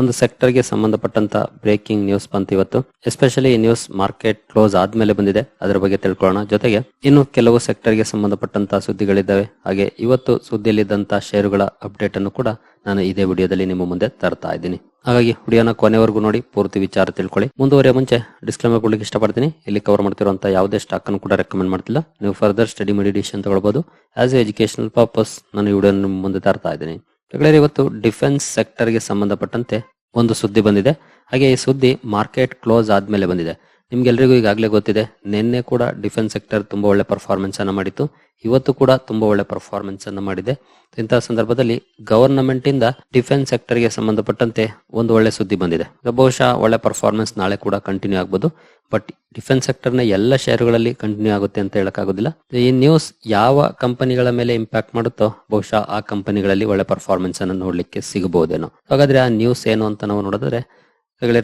ಒಂದು ಸೆಕ್ಟರ್ಗೆ ಸಂಬಂಧಪಟ್ಟಂತ breaking news ಬಂತು ಇವತ್ತು. ಎಸ್ಪೆಷಲಿ ಈ ನ್ಯೂಸ್ ಮಾರ್ಕೆಟ್ ಕ್ಲೋಸ್ ಆದ್ಮೇಲೆ ಬಂದಿದೆ. ಅದರ ಬಗ್ಗೆ ತಿಳ್ಕೊಳ್ಳೋಣ. ಜೊತೆಗೆ ಇನ್ನು ಕೆಲವು ಸೆಕ್ಟರ್ಗೆ ಸಂಬಂಧಪಟ್ಟಂತ ಸುದ್ದಿಗಳಿದ್ದಾವೆ. ಹಾಗೆ ಇವತ್ತು ಸುದ್ದಿಯಲ್ಲಿದ್ದಂತ ಷೇರುಗಳ ಅಪ್ಡೇಟ್ ಅನ್ನು ಕೂಡ ನಾನು ಇದೇ ವಿಡಿಯೋದಲ್ಲಿ ನಿಮ್ಮ ಮುಂದೆ ತರ್ತಾ ಇದ್ದೀನಿ. ಹಾಗಾಗಿ ವಿಡಿಯೋನ ಕೊನೆವರೆಗೂ ನೋಡಿ, ಪೂರ್ತಿ ವಿಚಾರ ತಿಳ್ಕೊಳ್ಳಿ. ಮುಂದುವರೆಯ ಮುಂಚೆ ಡಿಸ್ಕ್ಲೇಮರ್ ಕೊಡ್ಲಿಕ್ಕೆ ಇಷ್ಟಪಡ್ತೀನಿ. ಇಲ್ಲಿ ಕವರ್ ಮಾಡ್ತಿರುವಂತಹ ಯಾವುದೇ ಸ್ಟಾಕ್ ಅನ್ನು ಕೂಡ ರೆಕಮೆಂಡ್ ಮಾಡ್ತಿಲ್ಲ. ನೀವು ಫರ್ದರ್ ಸ್ಟಡಿ ಮೆಡಿಟೇಷನ್ ತಗೊಳ್ಬಹುದು ಆಸ್ ಎ ಎಜುಕೇಶನಲ್ ಪರ್ಪಸ್ ನಾನು ವಿಡಿಯೋ ಮುಂದೆ ತರ್ತಾ ಇದ್ದೀನಿ. ಗೆಳೆಯರೇ, ಇವತ್ತು ಡಿಫೆನ್ಸ್ ಸೆಕ್ಟರ್ಗೆ ಸಂಬಂಧಪಟ್ಟಂತೆ ಒಂದು ಸುದ್ದಿ ಬಂದಿದೆ. ಹಾಗೆ ಈ ಸುದ್ದಿ ಮಾರ್ಕೆಟ್ ಕ್ಲೋಸ್ ಆದ್ಮೇಲೆ ಬಂದಿದೆ. ನಿಮ್ಗೆಲ್ರಿಗೂ ಈಗಾಗಲೇ ಗೊತ್ತಿದೆ ನಿನ್ನೆ ಕೂಡ ಡಿಫೆನ್ಸ್ ಸೆಕ್ಟರ್ ತುಂಬಾ ಒಳ್ಳೆ ಪರ್ಫಾರ್ಮೆನ್ಸ್ ಅನ್ನ ಮಾಡಿತ್ತು. ಇವತ್ತು ಕೂಡ ತುಂಬಾ ಒಳ್ಳೆ ಪರ್ಫಾರ್ಮೆನ್ಸ್ ಅನ್ನ ಮಾಡಿದೆ. ಇಂತಹ ಸಂದರ್ಭದಲ್ಲಿ ಗವರ್ನಮೆಂಟ್ ಇಂದ ಡಿಫೆನ್ಸ್ ಸೆಕ್ಟರ್ಗೆ ಸಂಬಂಧಪಟ್ಟಂತೆ ಒಂದು ಒಳ್ಳೆ ಸುದ್ದಿ ಬಂದಿದೆ. ಬಹುಶಃ ಒಳ್ಳೆ ಪರ್ಫಾರ್ಮೆನ್ಸ್ ನಾಳೆ ಕೂಡ ಕಂಟಿನ್ಯೂ ಆಗ್ಬೋದು. ಬಟ್ ಡಿಫೆನ್ಸ್ ಸೆಕ್ಟರ್ನ ಎಲ್ಲ ಷೇರುಗಳಲ್ಲಿ ಕಂಟಿನ್ಯೂ ಆಗುತ್ತೆ ಅಂತ ಹೇಳಕ್ಕಾಗೋದಿಲ್ಲ. ಈ ನ್ಯೂಸ್ ಯಾವ ಕಂಪನಿಗಳ ಮೇಲೆ ಇಂಪ್ಯಾಕ್ಟ್ ಮಾಡುತ್ತೋ ಬಹುಶಃ ಆ ಕಂಪನಿಗಳಲ್ಲಿ ಒಳ್ಳೆ ಪರ್ಫಾರ್ಮೆನ್ಸ್ ಅನ್ನು ನೋಡ್ಲಿಕ್ಕೆ ಸಿಗಬಹುದೇನೋ. ಹಾಗಾದ್ರೆ ಆ ನ್ಯೂಸ್ ಏನು ಅಂತ ನಾವು ನೋಡಿದ್ರೆ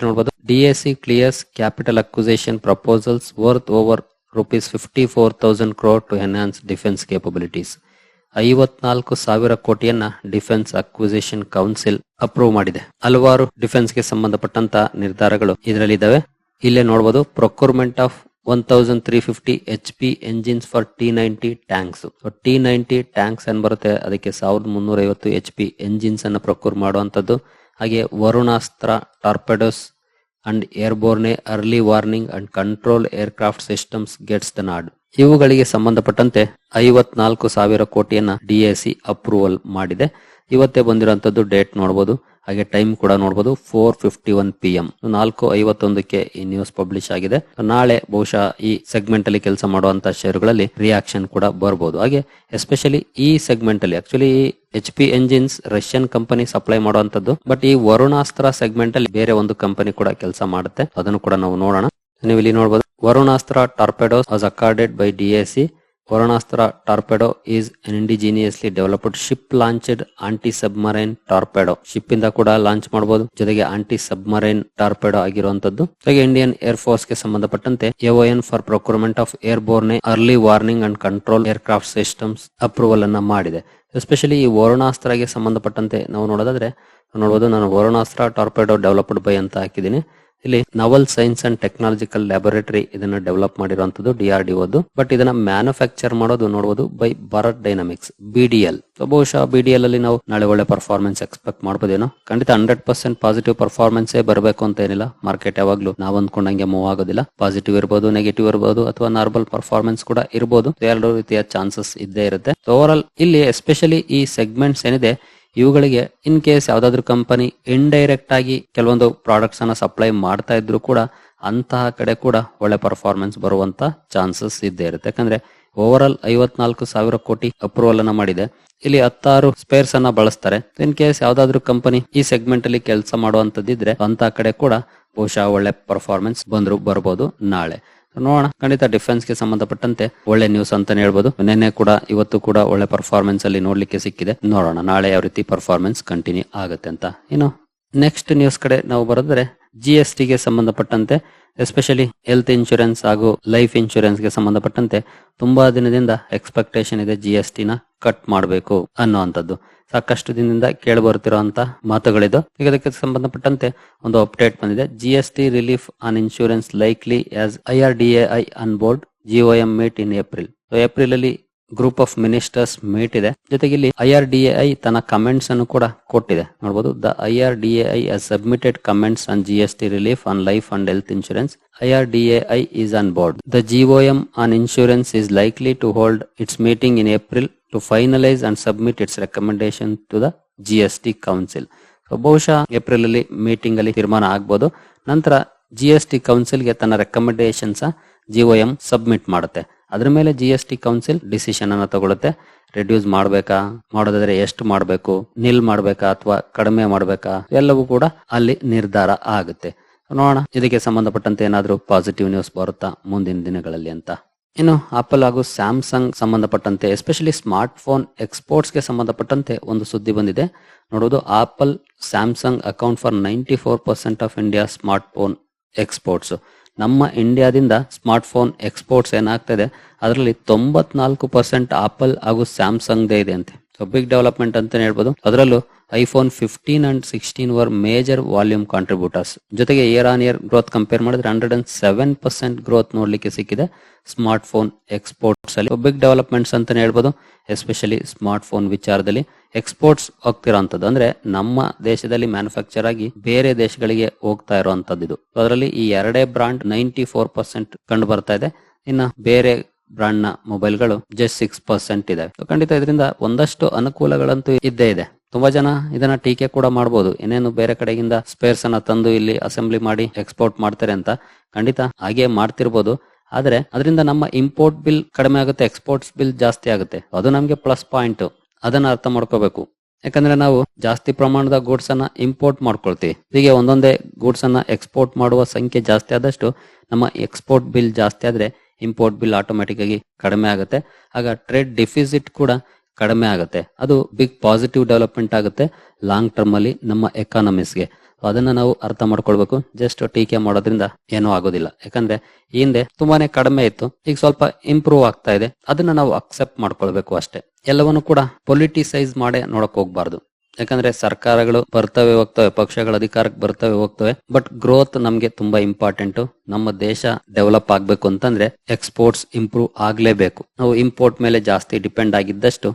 ನೋಡಬಹುದು DSC clears capital acquisition proposals worth over rupees fifty four thousand crore to enhance defence capabilities ಐವತ್ನಾಲ್ಕು ಸಾವಿರ ಕೋಟಿಯನ್ನ ಡಿಫೆನ್ಸ್ ಅಕ್ವಿಸೇಷನ್ ಕೌನ್ಸಿಲ್ ಅಪ್ರೂವ್ ಮಾಡಿದೆ. ಹಲವಾರು ಡಿಫೆನ್ಸ್ಗೆ ಸಂಬಂಧಪಟ್ಟಂತ ನಿರ್ಧಾರಗಳು ಇದರಲ್ಲಿದ್ದಾವೆ. ಇಲ್ಲೇ ನೋಡಬಹುದು procurement of one thousand three fifty H P engines for T ninety tanks T ninety tanks ಏನ್ ಬರುತ್ತೆ? ಅದಕ್ಕೆ ಸಾವಿರದ ಮುನ್ನೂರ ಐವತ್ತು ಎಚ್ ಪಿ ಎಂಜಿನ್ಸ್ ಅನ್ನು ಪ್ರೊಕ್ಯೂರ್ ಮಾಡುವಂತದ್ದು ಹಾಗೆ Varunastra torpedoes and airborne early warning and control aircraft systems gets the nod ಇವುಗಳಿಗೆ ಸಂಬಂಧಪಟ್ಟಂತೆ ಐವತ್ನಾಲ್ಕು ಸಾವಿರ ಕೋಟಿಯನ್ನ ಡಿಎಸಿ ಅಪ್ರೂವಲ್ ಮಾಡಿದೆ. ಇವತ್ತೇ ಬಂದಿರುವಂತದ್ದು ಡೇಟ್ ನೋಡಬಹುದು ಹಾಗೆ ಟೈಮ್ ಕೂಡ ನೋಡಬಹುದು four fifty one P M ನಾಲ್ಕು ಐವತ್ತೊಂದಕ್ಕೆ ಈ ನ್ಯೂಸ್ ಪಬ್ಲಿಷ್ ಆಗಿದೆ. ನಾಳೆ ಬಹುಶಃ ಈ ಸೆಗ್ಮೆಂಟ್ ಅಲ್ಲಿ ಕೆಲಸ ಮಾಡುವಂತಹ ಷೇರುಗಳಲ್ಲಿ ರಿಯಾಕ್ಷನ್ ಕೂಡ ಬರಬಹುದು ಹಾಗೆ ಎಸ್ಪೆಷಲಿ ಈ ಸೆಗ್ಮೆಂಟ್ ಅಲ್ಲಿ actually H P engines Russian company supply ಮಾಡುವಂತದ್ದು ಬಟ್ ಈ ವರುಣಾಸ್ತ್ರ ಸೆಗ್ಮೆಂಟ್ ಅಲ್ಲಿ ಬೇರೆ ಒಂದು ಕಂಪನಿ ಕೂಡ ಕೆಲಸ ಮಾಡುತ್ತೆ. ಅದನ್ನು ಕೂಡ ನಾವು ನೋಡೋಣ. ನೀವು ಇಲ್ಲಿ ನೋಡಬಹುದು Varunastra torpedoes accorded by DAC Varunastra torpedo is an indigenously developed ship launched anti submarine torpedo ship ಇಂದ ಕೂಡ ಲಾಂಚ್ ಮಾಡಬಹುದು ಜೊತೆಗೆ ಆಂಟಿ ಸಬ್ಮರೈನ್ ಟಾರ್ಪೆಡೋ ಆಗಿರುವಂತದ್ದು ಜೊತೆಗೆ ಇಂಡಿಯನ್ ಏರ್ ಫೋರ್ಸ್ಗೆ ಸಂಬಂಧಪಟ್ಟಂತೆ an for procurement of airborne early warning and control aircraft systems approval ಅನ್ನ ಮಾಡಿದೆ ಎಸ್ಪೆಷಲಿ ಈ ವರುಣಾಸ್ತ್ರಗೆ ಸಂಬಂಧಪಟ್ಟಂತೆ ನಾವು ನೋಡೋದಾದ್ರೆ ನೋಡಬಹುದು ನಾನು ವರುಣಾಸ್ತ್ರ ಟಾರ್ಪೆಡೋ ಡೆವಲಪ್ಡ್ ಬೈ ಅಂತ ಹಾಕಿದ್ದೀನಿ. ಇಲ್ಲಿ naval science and technological laboratory ಇದನ್ನ ಡೆವಲಪ್ ಮಾಡಿರುವಂತದ್ದು ಡಿಆರ್ಡಿಒದು ಬಟ್ ಇದನ್ನ ಮ್ಯಾನುಫ್ಯಾಕ್ಚರ್ ಮಾಡೋದು ನೋಡಬಹುದು ಬೈ ಭಾರತ್ ಡೈನಾಮಿಕ್ಸ್ ಬಿಡಿಎಲ್ ಬಹುಶಃ ಬಿಡಿಎಲ್ ಅಲ್ಲಿ ನಾವು ನಾಳೆ ಒಳ್ಳೆ ಪರ್ಫಾರ್ಮೆನ್ಸ್ ಎಕ್ಸ್ಪೆಕ್ಟ್ ಮಾಡಬಹುದೇನೋ ಖಂಡಿತ ಹಂಡ್ರೆಡ್ ಪರ್ಸೆಂಟ್ ಪಾಸಿಟಿವ್ ಪರ್ಫಾರ್ಮೆನ್ಸ್ ಬರಬೇಕು ಅಂತ ಏನಿಲ್ಲ. ಮಾರ್ಕೆಟ್ ಯಾವಾಗ್ಲೂ ನಾವ್ ಅಂದ್ಕೊಂಡಂಗೆ ಮೂವ್ ಆಗೋದಿಲ್ಲ. ಪಾಸಿಟಿವ್ ಇರಬಹುದು ನೆಗೆಟಿವ್ ಇರಬಹುದು ಅಥವಾ ನಾರ್ಮಲ್ ಪರ್ಫಾರ್ಮೆನ್ಸ್ ಕೂಡ ಇರಬಹುದು ಎರಡು ರೀತಿಯ ಚಾನ್ಸಸ್ ಇದ್ದೇ ಇರುತ್ತೆ. ಓವರ್ ಆಲ್ ಇಲ್ಲಿ ಎಸ್ಪೆಷಲಿ ಈ ಸೆಗ್ಮೆಂಟ್ಸ್ ಏನಿದೆ ಇವುಗಳಿಗೆ ಇನ್ ಕೇಸ್ ಯಾವ್ದಾದ್ರು ಕಂಪನಿ ಇಂಡೈರೆಕ್ಟ್ ಆಗಿ ಕೆಲವೊಂದು ಪ್ರಾಡಕ್ಟ್ಸ್ ಅನ್ನ ಸಪ್ಲೈ ಮಾಡ್ತಾ ಇದ್ರು ಕೂಡ ಅಂತಹ ಕಡೆ ಕೂಡ ಒಳ್ಳೆ ಪರ್ಫಾರ್ಮೆನ್ಸ್ ಬರುವಂತ ಚಾನ್ಸಸ್ ಇದ್ದೇ ಇರುತ್ತೆ. ಯಾಕಂದ್ರೆ ಓವರ್ ಆಲ್ ಐವತ್ನಾಲ್ಕು ಸಾವಿರ ಕೋಟಿ ಅಪ್ರೂವಲ್ ಅನ್ನ ಮಾಡಿದೆ. ಇಲ್ಲಿ ಹತ್ತಾರು ಸ್ಪೇರ್ಸ್ ಅನ್ನ ಬಳಸ್ತಾರೆ. ಇನ್ ಕೇಸ್ ಯಾವ್ದಾದ್ರು ಕಂಪನಿ ಈ ಸೆಗ್ಮೆಂಟ್ ಅಲ್ಲಿ ಕೆಲಸ ಮಾಡುವಂತದ್ದಿದ್ರೆ ಅಂತ ಕಡೆ ಕೂಡ ಬಹುಶಃ ಒಳ್ಳೆ ಪರ್ಫಾರ್ಮೆನ್ಸ್ ಬಂದ್ರು ಬರ್ಬೋದು ನಾಳೆ. ನೋಡೋಣ. ಖಂಡಿತ ಡಿಫೆನ್ಸ್ಗೆ ಸಂಬಂಧಪಟ್ಟಂತೆ ಒಳ್ಳೆ ನ್ಯೂಸ್ ಅಂತ ಹೇಳ್ಬೋದು. ನಿನ್ನೆ ಕೂಡ, ಇವತ್ತು ಕೂಡ ಒಳ್ಳೆ ಪರ್ಫಾರ್ಮೆನ್ಸ್ ಅಲ್ಲಿ ನೋಡ್ಲಿಕ್ಕೆ ಸಿಕ್ಕಿದೆ. ನೋಡೋಣ, ನಾಳೆ ಯಾವ ರೀತಿ ಪರ್ಫಾರ್ಮೆನ್ಸ್ ಕಂಟಿನ್ಯೂ ಆಗುತ್ತೆ ಅಂತ. ಇನ್ನು ನೆಕ್ಸ್ಟ್ ನ್ಯೂಸ್ ಕಡೆ ನಾವು ಬರೆದ್ರೆ ಜಿ ಎಸ್ ಟಿಗೆ ಸಂಬಂಧಪಟ್ಟಂತೆ ಎಸ್ಪೆಷಲಿ ಹೆಲ್ತ್ ಇನ್ಶೂರೆನ್ಸ್ ಹಾಗೂ ಲೈಫ್ ಇನ್ಶೂರೆನ್ಸ್ಗೆ ಸಂಬಂಧಪಟ್ಟಂತೆ, ತುಂಬಾ ದಿನದಿಂದ ಎಕ್ಸ್ಪೆಕ್ಟೇಷನ್ ಇದೆ ಜಿ ಎಸ್ ಟಿನ ಕಟ್ ಮಾಡಬೇಕು ಅನ್ನುವಂಥದ್ದು. ಸಾಕಷ್ಟು ದಿನದಿಂದ ಕೇಳಿ ಬರ್ತಿರುವಂತ ಮಾತುಗಳಿದು. ಈಗ ಅದಕ್ಕೆ ಸಂಬಂಧಪಟ್ಟಂತೆ ಒಂದು ಅಪ್ಡೇಟ್ ಬಂದಿದೆ. G S T relief on insurance likely as I R D I on board GOM meet in April April ಅಲ್ಲಿ ಗ್ರೂಪ್ ಆಫ್ ಮಿನಿಸ್ಟರ್ಸ್ ಮೀಟ್ ಇದೆ. ಜೊತೆಗೆ ಇಲ್ಲಿ ಐ ಆರ್ ಡಿ ಐ ತನ್ನ ಕಮೆಂಟ್ಸ್ ಅನ್ನು ಕೂಡ ಕೊಟ್ಟಿದೆ. ನೋಡಬಹುದು the I R D I submitted comments on G S T relief on life and health insurance I R D I is on board the GOM on insurance is likely to hold its meeting in April to finalise and submit its recommendation to the G S T council ಬಹುಶಃ April ಅಲ್ಲಿ meeting ಅಲ್ಲಿ ತೀರ್ಮಾನ ಆಗ್ಬೋದು. ನಂತರ G S T ಕೌನ್ಸಿಲ್ಗೆ ತನ್ನ recommendations ಜಿಒಎಂ submit ಮಾಡುತ್ತೆ. ಅದ್ರ ಮೇಲೆ G S T council decision ಅನ್ನ ತಗೊಳುತ್ತೆ. ರೆಡ್ಯೂಸ್ ಮಾಡಬೇಕಾ? ಮಾಡೋದಾದ್ರೆ ಎಷ್ಟು ಮಾಡಬೇಕು? ನಿಲ್ ಮಾಡಬೇಕಾ ಅಥವಾ ಕಡಿಮೆ ಮಾಡಬೇಕಾ? ಎಲ್ಲವೂ ಕೂಡ ಅಲ್ಲಿ ನಿರ್ಧಾರ ಆಗುತ್ತೆ. ನೋಡೋಣ. ಇದಕ್ಕೆ ಸಂಬಂಧಪಟ್ಟಂತೆ ಏನಾದರೂ ಪಾಸಿಟಿವ್ ನ್ಯೂಸ್ ಬರುತ್ತಾ ಮುಂದಿನ ದಿನಗಳಲ್ಲಿ ಅಂತ. ಇನ್ನು ಆಪಲ್ ಹಾಗೂ ಸ್ಯಾಮ್ಸಂಗ್ ಸಂಬಂಧಪಟ್ಟಂತೆ ಎಸ್ಪೆಷಲಿ ಸ್ಮಾರ್ಟ್ ಫೋನ್ ಎಕ್ಸ್ಪೋರ್ಟ್ಸ್ಗೆ ಸಂಬಂಧಪಟ್ಟಂತೆ ಒಂದು ಸುದ್ದಿ ಬಂದಿದೆ. ನೋಡೋದು Apple Samsung account for ninety four percent of India smartphone exports ನಮ್ಮ ಇಂಡಿಯಾದಿಂದ ಸ್ಮಾರ್ಟ್ ಫೋನ್ ಎಕ್ಸ್ಪೋರ್ಟ್ಸ್ ಏನಾಗ್ತಿದೆ? ಅದರಲ್ಲಿ ತೊಂಬತ್ನಾಲ್ಕು ಪರ್ಸೆಂಟ್ ಆಪಲ್ ಹಾಗೂ ಸ್ಯಾಮ್ಸಂಗ್ ಇದೆ ಅಂತೆ. ಸೊ ಬಿಗ್ ಡೆವಲಪ್ಮೆಂಟ್ ಅಂತ ಹೇಳ್ಬೋದು. ಅದರಲ್ಲೂ iPhone fifteen and sixteen were major volume contributors ಜೊತೆಗೆ year on year growth compare ಮಾಡಿದ್ರೆ hundred and seven percent growth ನೋಡ್ಲಿಕ್ಕೆ ಸಿಕ್ಕಿದೆ. ಸ್ಮಾರ್ಟ್ ಫೋನ್ ಎಕ್ಸ್ಪೋರ್ಟ್ಸ್ ಅಲ್ಲಿ ಬಿಗ್ ಡೆವಲಪ್ಮೆಂಟ್ಸ್ ಅಂತಾನೆ ಹೇಳ್ಬೋದು. ಎಸ್ಪೆಷಲಿ ಸ್ಮಾರ್ಟ್ ಫೋನ್ ವಿಚಾರದಲ್ಲಿ ಎಕ್ಸ್ಪೋರ್ಟ್ಸ್ ಹೋಗ್ತಿರೋಂಥದ್ದು. ಅಂದ್ರೆ ನಮ್ಮ ದೇಶದಲ್ಲಿ ಮ್ಯಾನುಫ್ಯಾಕ್ಚರ್ ಆಗಿ ಬೇರೆ ದೇಶಗಳಿಗೆ ಹೋಗ್ತಾ ಇರುವಂತದ್ದು ಇದು. ಅದರಲ್ಲಿ ಈ ಎರಡೇ ಬ್ರಾಂಡ್ ನೈಂಟಿ ಫೋರ್ ಪರ್ಸೆಂಟ್ ಕಂಡು ಬರ್ತಾ ಇದೆ. ಇನ್ನ ಬೇರೆ ಬ್ರಾಂಡ್ನ ಮೊಬೈಲ್ಗಳು ಜಸ್ಟ್ ಸಿಕ್ಸ್ ಪರ್ಸೆಂಟ್ ಇದೆ So, ಖಂಡಿತ ಇದರಿಂದ ಒಂದಷ್ಟು ಅನುಕೂಲಗಳಂತೂ ಇದ್ದೇ ಇದೆ. ತುಂಬಾ ಜನ ಇದನ್ನ ಟೀಕೆ ಕೂಡ ಮಾಡಬಹುದು ಏನೇನು ಬೇರೆ ಕಡೆಯಿಂದ ಸ್ಪೇರ್ಸ್ ಅನ್ನ ತಂದು ಇಲ್ಲಿ ಅಸೆಂಬ್ಲಿ ಮಾಡಿ ಎಕ್ಸ್ಪೋರ್ಟ್ ಮಾಡ್ತಾರೆ ಅಂತ ಖಂಡಿತ ಹಾಗೆ ಮಾಡ್ತಿರ್ಬೋದು. ಆದ್ರೆ ಅದರಿಂದ ನಮ್ಮ ಇಂಪೋರ್ಟ್ ಬಿಲ್ ಕಡಿಮೆ ಆಗುತ್ತೆ ಎಕ್ಸ್ಪೋರ್ಟ್ಸ್ ಬಿಲ್ ಜಾಸ್ತಿ ಆಗುತ್ತೆ. ಅದು ನಮ್ಗೆ ಪ್ಲಸ್ ಪಾಯಿಂಟ್ ಅದನ್ನ ಅರ್ಥ ಮಾಡ್ಕೋಬೇಕು. ಯಾಕಂದ್ರೆ ನಾವು ಜಾಸ್ತಿ ಪ್ರಮಾಣದ ಗೂಡ್ಸ್ ಅನ್ನ ಇಂಪೋರ್ಟ್ ಮಾಡ್ಕೊಳ್ತೀವಿ. ಹೀಗೆ ಒಂದೊಂದೇ ಗೂಡ್ಸ್ ಅನ್ನ ಎಕ್ಸ್ಪೋರ್ಟ್ ಮಾಡುವ ಸಂಖ್ಯೆ ಜಾಸ್ತಿ ಆದಷ್ಟು ನಮ್ಮ ಎಕ್ಸ್ಪೋರ್ಟ್ ಬಿಲ್ ಜಾಸ್ತಿ ಆದ್ರೆ ಇಂಪೋರ್ಟ್ ಬಿಲ್ ಆಟೋಮೆಟಿಕ್ ಆಗಿ ಕಡಿಮೆ ಆಗುತ್ತೆ. ಆಗ ಟ್ರೇಡ್ ಡಿಫಿಸಿಟ್ ಕೂಡ ಕಡಿಮೆ ಆಗುತ್ತೆ. ಅದು ಬಿಗ್ ಪಾಸಿಟಿವ್ ಡೆವಲಪ್ಮೆಂಟ್ ಆಗುತ್ತೆ ಲಾಂಗ್ ಟರ್ಮ್ ಅಲ್ಲಿ ನಮ್ಮ ಎಕಾನಮಿಸ್ಗೆ ಅದನ್ನ ನಾವು ಅರ್ಥ ಮಾಡ್ಕೊಳ್ಬೇಕು. ಜಸ್ಟ್ ಟೀಕೆ ಮಾಡೋದ್ರಿಂದ ಏನೂ ಆಗೋದಿಲ್ಲ. ಯಾಕಂದ್ರೆ ಹಿಂದೆ ತುಂಬಾನೇ ಕಡಿಮೆ ಇತ್ತು. ಈಗ ಸ್ವಲ್ಪ ಇಂಪ್ರೂವ್ ಆಗ್ತಾ ಇದೆ. ಅದನ್ನ ನಾವು ಅಕ್ಸೆಪ್ಟ್ ಮಾಡ್ಕೊಳ್ಬೇಕು ಅಷ್ಟೇ. ಎಲ್ಲವನ್ನು ಕೂಡ ಪೊಲಿಟಿಸೈಸ್ ಮಾಡೇ ನೋಡಕ್ ಹೋಗ್ಬಾರ್ದು. ಯಾಕಂದ್ರೆ, ಸರ್ಕಾರಗಳು ಬರ್ತವೆ ಹೋಗ್ತವೆ, ಪಕ್ಷಗಳ ಅಧಿಕಾರಕ್ಕೆ ಬರ್ತವೆ ಹೋಗ್ತವೆ ಬಟ್ ಗ್ರೋತ್ ನಮ್ಗೆ ತುಂಬಾ ಇಂಪಾರ್ಟೆಂಟ್ ನಮ್ಮ ದೇಶ ಡೆವಲಪ್ ಆಗ್ಬೇಕು ಅಂತಂದ್ರೆ ಎಕ್ಸ್ಪೋರ್ಟ್ಸ್ ಇಂಪ್ರೂವ್ ಆಗ್ಲೇಬೇಕು. ನಾವು ಇಂಪೋರ್ಟ್ ಮೇಲೆ ಜಾಸ್ತಿ ಡಿಪೆಂಡ್ ಆಗಿದ್ದಷ್ಟು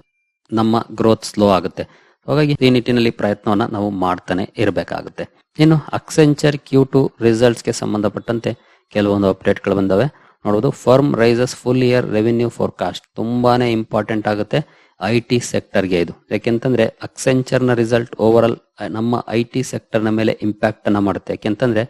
ನಮ್ಮ ಗ್ರೋತ್ ಸ್ಲೋ ಆಗುತ್ತೆ. ಹಾಗಾಗಿ ಈ ನಿಟ್ಟಿನಲ್ಲಿ ಪ್ರಯತ್ನವನ್ನ ನಾವು ಮಾಡ್ತಾನೆ ಇರಬೇಕಾಗುತ್ತೆ. ಇನ್ನು ಅಕ್ಸೆಂಚರ್ ಕ್ಯೂ ಟು ರಿಸಲ್ಟ್ಸ್ಗೆ ಸಂಬಂಧಪಟ್ಟಂತೆ ಕೆಲವೊಂದು ಅಪ್ಡೇಟ್ಗಳು ಬಂದವೆ. ನೋಡಬಹುದು firm raises full year revenue forecast ತುಂಬಾನೇ ಇಂಪಾರ್ಟೆಂಟ್ ಆಗುತ್ತೆ ಐ ಟಿ ಸೆಕ್ಟರ್ಗೆ ಇದು. ಯಾಕೆಂತಂದ್ರೆ ಅಕ್ಸೆಂಚರ್ನ ರಿಸಲ್ಟ್ ಓವರ್ ಆಲ್ ನಮ್ಮ ಐ ಟಿ ಸೆಕ್ಟರ್ನ ಮೇಲೆ ಇಂಪ್ಯಾಕ್ಟ್ ಅನ್ನ ಮಾಡುತ್ತೆ. ಯಾಕೆಂತಂದ್ರೆ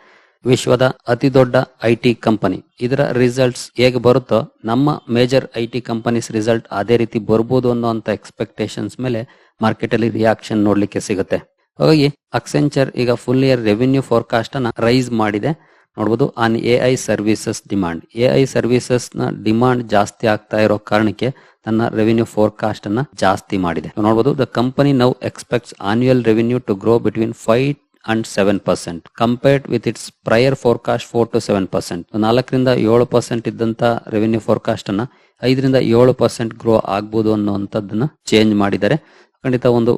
ವಿಶ್ವದ ಅತಿ ದೊಡ್ಡ ಐ ಟಿ ಕಂಪನಿ. ಇದರ ರಿಸಲ್ಟ್ಸ್ ಹೇಗೆ ಬರುತ್ತೋ, ನಮ್ಮ major I T companies result ಅದೇ ರೀತಿ ಬರ್ಬೋದು ಅನ್ನೋಂತ ಎಕ್ಸ್ಪೆಕ್ಟೇಷನ್ಸ್ ಮೇಲೆ ಮಾರ್ಕೆಟ್ ಅಲ್ಲಿ ರಿಯಾಕ್ಷನ್ ನೋಡ್ಲಿಕ್ಕೆ ಸಿಗುತ್ತೆ. ಹಾಗಾಗಿ ಅಕ್ಸೆಂಚರ್ ಈಗ ಫುಲ್ ಇಯರ್ ರೆವಿನ್ಯೂ ಫೋರ್ಕಾಸ್ಟ್ ಅನ್ನ ರೈಸ್ ಮಾಡಿದೆ. ನೋಡಬಹುದು on A I services demand A I ಸರ್ವಿಸಸ್ನ demand ಜಾಸ್ತಿ ಆಗ್ತಾ ಇರೋ ಕಾರಣಕ್ಕೆ ತನ್ನ ರೆವಿನ್ಯೂ ಫೋರ್ಕಾಸ್ಟ್ ಅನ್ನ ಜಾಸ್ತಿ ಮಾಡಿದೆ. ನೋಡಬಹುದು the company now expects annual revenue to grow between five and seven percent compared with its prior forecast four to seven percent ನಾಲ್ಕರಿಂದ ಏಳು ಪರ್ಸೆಂಟ್ ಇದ್ದಂತ ರೆವಿನ್ಯೂ ಫೋರ್ಕಾಸ್ಟ್ ಅನ್ನ ಐದರಿಂದ ಏಳು ಪರ್ಸೆಂಟ್ ಗ್ರೋ ಆಗ್ಬೋದು ಅನ್ನುವಂಥದ್ದನ್ನ ಚೇಂಜ್ ಮಾಡಿದ್ದಾರೆ. ಖಂಡಿತ ಒಂದು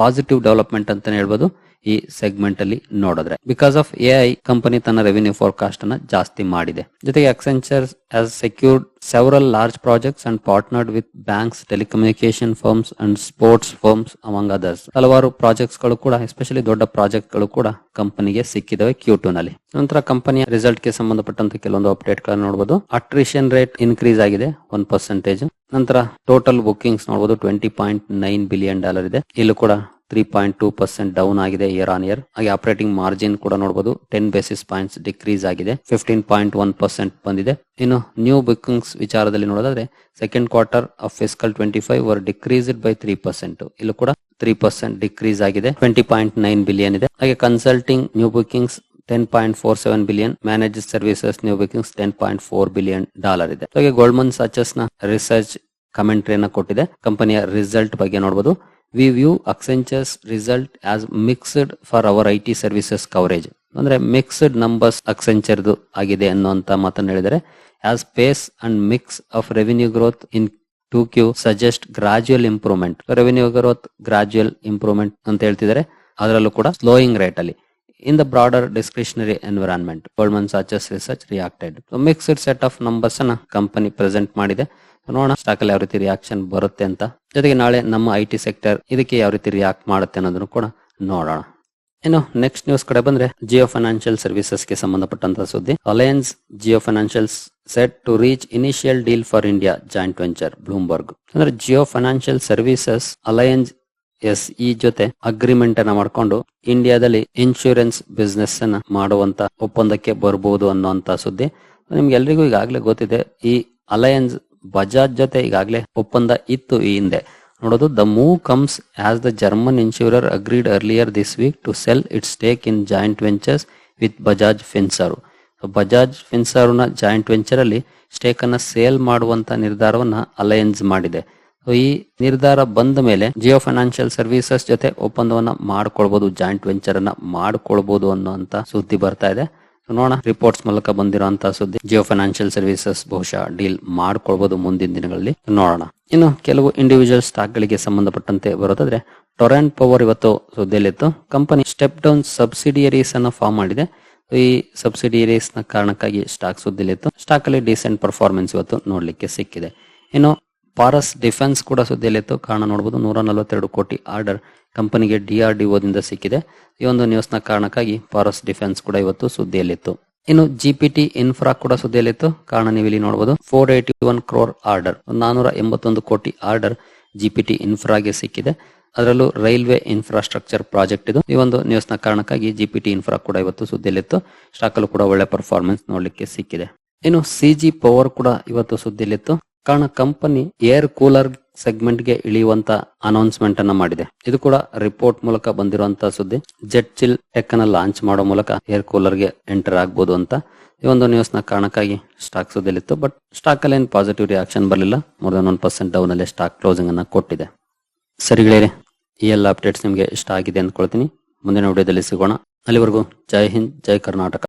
ಪಾಸಿಟಿವ್ ಡೆವಲಪ್ಮೆಂಟ್ ಅಂತಾನೆ ಹೇಳ್ಬೋದು. ಈ ಸೆಗ್ಮೆಂಟ್ ಅಲ್ಲಿ ನೋಡಿದ್ರೆ. Because of A I company ತನ್ನ ರೆವಿನ್ಯೂ ಫೋರ್ಕಾಸ್ಟ್ ಅನ್ನ ಜಾಸ್ತಿ ಮಾಡಿದೆ. ಜೊತೆಗೆ Accenture has secured several large projects and partnered with banks telecommunication firms and sports firms among others ಹಲವಾರು ಪ್ರಾಜೆಕ್ಟ್ಸ್ಗಳು ಕೂಡ ಎಸ್ಪೆಷಲಿ ದೊಡ್ಡ ಪ್ರಾಜೆಕ್ಟ್ಗಳು ಕೂಡ ಕಂಪನಿಗೆ ಸಿಕ್ಕಿದವೆ ಕ್ಯೂ ಟೂ ನಲ್ಲಿ. ನಂತರ ಕಂಪನಿಯ ರಿಸಲ್ಟ್ಗೆ ಸಂಬಂಧಪಟ್ಟಂತ ಕೆಲವೊಂದು ಅಪ್ಡೇಟ್ ಗಳನ್ನ ನೋಡಬಹುದು ಅಟ್ರಿಷನ್ ರೇಟ್ ಇನ್ಕ್ರೀಸ್ ಆಗಿದೆ ಒನ್ ಪರ್ಸೆಂಟೇಜ್ ನಂತರ ಟೋಟಲ್ ಬುಕಿಂಗ್ಸ್ ನೋಡಬಹುದು twenty point nine billion dollar ಇದೆ. ಇಲ್ಲೂ ಕೂಡ three point two percent down ಆಗಿದೆ ಇಯರ್ ಆನ್ ಇಯರ್ ಹಾಗೆ ಆಪರೇಟಿಂಗ್ ಮಾರ್ಜಿನ್ ಕೂಡ ನೋಡಬಹುದು ಟೆನ್ ಬೇಸಿಸ್ ಪಾಯಿಂಟ್ಸ್ ಡಿಕ್ರೀಸ್ ಆಗಿದೆ. ಫಿಫ್ಟೀನ್ ಪಾಯಿಂಟ್ ಒನ್ ಪರ್ಸೆಂಟ್ ಬಂದಿದೆ. ಇನ್ನು ನ್ಯೂ ಬುಕಿಂಗ್ಸ್ ವಿಚಾರದಲ್ಲಿ ನೋಡೋದಾದ್ರೆ second quarter of fiscal twenty five were decreased by three percent ಇಲ್ಲೂ ಕೂಡ ತ್ರೀ ಪರ್ಸೆಂಟ್ ಡಿಕ್ರೀಸ್ ಆಗಿದೆ. ಟ್ವೆಂಟಿ ಪಾಯಿಂಟ್ ನೈನ್ ಬಿಲಿಯನ್ ಇದೆ. ಹಾಗೆ consulting new bookings ten point four seven billion manage services new bookings ten point four billion dollar ಇದೆ. ಹಾಗೆ Goldman ಸಚಸ್ನ research ಕಮೆಂಟ್ರಿಯನ್ನ ಕೊಟ್ಟಿದೆ. ಕಂಪನಿಯ result ಬಗ್ಗೆ ನೋಡಬಹುದು we view Accenture's result as mixed for our I T services coverage ಅಂದ್ರೆ mixed numbers ಅಕ್ಸೆಂಚರ್ದು ಆಗಿದೆ ಅನ್ನುವಂತ ಮಾತನ್ನು ಹೇಳಿದರೆ as pace and mix of revenue growth in two Q suggest gradual improvement revenue growth gradual improvement ಅಂತ ಹೇಳ್ತಿದ್ದಾರೆ. ಅದರಲ್ಲೂ ಕೂಡ ಸ್ಲೋಯಿಂಗ್ ರೇಟ್ ಅಲ್ಲಿ in the broader discretionary environment Goldman Sachs research reacted mixed set of numbers ಅನ್ನ company present ಮಾಡಿದೆ. ನೋಡೋಣ. Stock ಅಲ್ಲಿ ಯಾವ ರೀತಿ ರಿಯಾಕ್ಷನ್ ಬರುತ್ತೆ ಅಂತ. ಜೊತೆಗೆ ನಾಳೆ ನಮ್ಮ ಐ ಟಿ ಸೆಕ್ಟರ್ ಇದಕ್ಕೆ ಯಾವ ರೀತಿ ರಿಯಾಕ್ಟ್ ಮಾಡುತ್ತೆ ಅನ್ನೋದನ್ನು ಕೂಡ ನೋಡೋಣ. ಇನ್ನು ನೆಕ್ಸ್ಟ್ ನ್ಯೂಸ್ ಕಡೆ ಬಂದ್ರೆ ಜಿಯೋ ಫೈನಾನ್ಷಿಯಲ್ ಸರ್ವಿಸಸ್ಗೆ ಸಂಬಂಧಪಟ್ಟಂತ ಸುದ್ದಿ. Allianz Jio financial set to reach initial deal for India joint venture Bloomberg ಅಂದ್ರೆ Jio financial services Allianz S E ಜೊತೆ ಅಗ್ರಿಮೆಂಟ್ ಅನ್ನ ಮಾಡ್ಕೊಂಡು ಇಂಡಿಯಾದಲ್ಲಿ ಇನ್ಶೂರೆನ್ಸ್ ಬಿಸ್ನೆಸ್ ಅನ್ನ ಮಾಡುವಂತ ಒಪ್ಪಂದಕ್ಕೆ ಬರಬಹುದು ಅನ್ನುವಂತ ಸುದ್ದಿ. ನಿಮ್ಗೆ ಎಲ್ರಿಗೂ ಈಗಾಗಲೇ ಗೊತ್ತಿದೆ, ಈ ಅಲಯನ್ಸ್ ಬಜಾಜ್ ಜೊತೆ ಈಗಾಗಲೇ ಒಪ್ಪಂದ ಇತ್ತು ಈ ಹಿಂದೆ. ನೋಡೋದು, the move comes as the German insurer agreed earlier this week to sell its stake in joint ventures with Bajaj Finserv Bajaj ಫಿನ್ಸರ್ನ joint venture ಅಲ್ಲಿ ಸ್ಟೇಕ್ ಅನ್ನ ಸೇಲ್ ಮಾಡುವಂತ ನಿರ್ಧಾರವನ್ನ ಅಲಯನ್ಸ್ ಮಾಡಿದೆ. ಈ ನಿರ್ಧಾರ ಬಂದ ಮೇಲೆ ಜಿಯೋ ಫೈನಾನ್ಷಿಯಲ್ ಸರ್ವಿಸಸ್ ಜೊತೆ ಒಪ್ಪಂದವನ್ನ ಮಾಡ್ಕೊಳ್ಬಹುದು ಜಾಯಿಂಟ್ ವೆಂಚರ್ ಅನ್ನ ಮಾಡ್ಕೊಳ್ಬಹುದು ಅನ್ನೋ ಸುದ್ದಿ ಬರ್ತಾ ಇದೆ. ನೋಡೋಣ. ರಿಪೋರ್ಟ್ಸ್ ಮೂಲಕ ಬಂದಿರುವಂತಹ ಸುದ್ದಿ ಜಿಯೋ ಫೈನಾನ್ಷಿಯಲ್ ಸರ್ವಿಸಸ್ ಬಹುಶಃ ಡೀಲ್ ಮಾಡ್ಕೊಳ್ಬಹುದು ಮುಂದಿನ ದಿನಗಳಲ್ಲಿ. ನೋಡೋಣ. ಇನ್ನು ಕೆಲವು ಇಂಡಿವಿಜುವಲ್ ಸ್ಟಾಕ್ ಗಳಿಗೆ ಸಂಬಂಧಪಟ್ಟಂತೆ ಬರೋದಾದ್ರೆ ಟೊರೆಂಟ್ ಪವರ್ ಇವತ್ತು ಸುದ್ದಿಯಲ್ಲಿತ್ತು. ಕಂಪನಿ ಸ್ಟೆಪ್ ಡೌನ್ ಸಬ್ಸಿಡಿಯರೀಸ್ ಅನ್ನು ಫಾರ್ಮ್ ಮಾಡಿದೆ. ಈ ಸಬ್ಸಿಡಿಯರೀಸ್ನ ಕಾರಣಕ್ಕಾಗಿ ಸ್ಟಾಕ್ ಸುದ್ದಿಯಲ್ಲಿತ್ತು. ಸ್ಟಾಕ್ ಅಲ್ಲಿ ಡಿಸೆಂಟ್ ಪರ್ಫಾರ್ಮೆನ್ಸ್ ಇವತ್ತು ನೋಡ್ಲಿಕ್ಕೆ ಸಿಕ್ಕಿದೆ. ಇನ್ನು ಪಾರಸ್ ಡಿಫೆನ್ಸ್ ಕೂಡ ಸುದ್ದಿಯಲ್ಲಿತ್ತು. ಕಾರಣ ನೋಡಬಹುದು ನೂರ ನಲವತ್ತೆರಡು ಕೋಟಿ ಆರ್ಡರ್ ಕಂಪನಿಗೆ ಡಿಆರ್ಡಿಒದಿಂದ ಸಿಕ್ಕಿದೆ. ಈ ಒಂದು ನ್ಯೂಸ್ನ ಕಾರಣಕ್ಕಾಗಿ ಪಾರಸ್ ಡಿಫೆನ್ಸ್ ಕೂಡ ಇವತ್ತು ಸುದ್ದಿಯಲ್ಲಿತ್ತು. ಇನ್ನು ಜಿಪಿಟಿ ಇನ್ಫ್ರಾ ಕೂಡ ಸುದ್ದಿಯಲ್ಲಿತ್ತು. ಕಾರಣ ನೀವು ಇಲ್ಲಿ ನೋಡಬಹುದು four eighty one crore order, ನಾನೂರ ಎಂಬತ್ತೊಂದು ಕೋಟಿ ಆರ್ಡರ್ ಜಿಪಿಟಿ ಇನ್ಫ್ರಾಗೆ ಸಿಕ್ಕಿದೆ. ಅದರಲ್ಲೂ ರೈಲ್ವೆ ಇನ್ಫ್ರಾಸ್ಟ್ರಕ್ಚರ್ ಪ್ರಾಜೆಕ್ಟ್ ಇದು. ಈ ಒಂದು ನ್ಯೂಸ್ನ ಕಾರಣಕ್ಕಾಗಿ ಜಿಪಿಟಿ ಇನ್ಫ್ರಾ ಕೂಡ ಇವತ್ತು ಸುದ್ದಿಯಲ್ಲಿತ್ತು. ಸ್ಟಾಕ್ ಅಲ್ಲೂ ಕೂಡ ಒಳ್ಳೆ ಪರ್ಫಾರ್ಮೆನ್ಸ್ ನೋಡಲಿಕ್ಕೆ ಸಿಕ್ಕಿದೆ. ಇನ್ನು ಸಿಜಿ ಪವರ್ ಕೂಡ ಇವತ್ತು ಸುದ್ದಿಯಲ್ಲಿತ್ತು. ಕಾರಣ ಕಂಪನಿ ಏರ್ ಕೂಲರ್ ಸೆಗ್ಮೆಂಟ್ಗೆ ಇಳಿಯುವಂತ ಅನೌನ್ಸ್ಮೆಂಟ್ ಅನ್ನ ಮಾಡಿದೆ. ಇದು ಕೂಡ ರಿಪೋರ್ಟ್ ಮೂಲಕ ಬಂದಿರುವಂತಹ ಸುದ್ದಿ. ಜೆಟ್ ಚಿಲ್ ಟೆಕ್ ಅನ್ನ ಲಾಂಚ್ ಮಾಡೋ ಮೂಲಕ ಏರ್ ಕೂಲರ್ಗೆ ಎಂಟರ್ ಆಗ್ಬಹುದು ಅಂತ ಈ ಒಂದು ನ್ಯೂಸ್ನ ಕಾರಣಕ್ಕಾಗಿ ಸ್ಟಾಕ್ ಸುದ್ದಿಲಿತ್ತು ಬಟ್ ಸ್ಟಾಕ್ ಅಲ್ಲಿ ಏನು ಪಾಸಿಟಿವ್ ರಿಯಾಕ್ಷನ್ ಬರಲಿಲ್ಲ. More than one percent down ಅಲ್ಲಿ ಸ್ಟಾಕ್ ಕ್ಲೋಸಿಂಗ್ ಅನ್ನ ಕೊಟ್ಟಿದೆ. ಸರಿ ಗೆಳೆಯರೆ, ಈ ಎಲ್ಲ ಅಪ್ಡೇಟ್ಸ್ ನಿಮಗೆ ಇಷ್ಟ ಆಗಿದೆ ಅಂದ್ಕೊಳ್ತೀನಿ ಮುಂದಿನ ವಿಡಿಯೋದಲ್ಲಿ ಸಿಗೋಣ. ಅಲ್ಲಿವರೆಗೂ ಜೈ ಹಿಂದ್, ಜೈ ಕರ್ನಾಟಕ.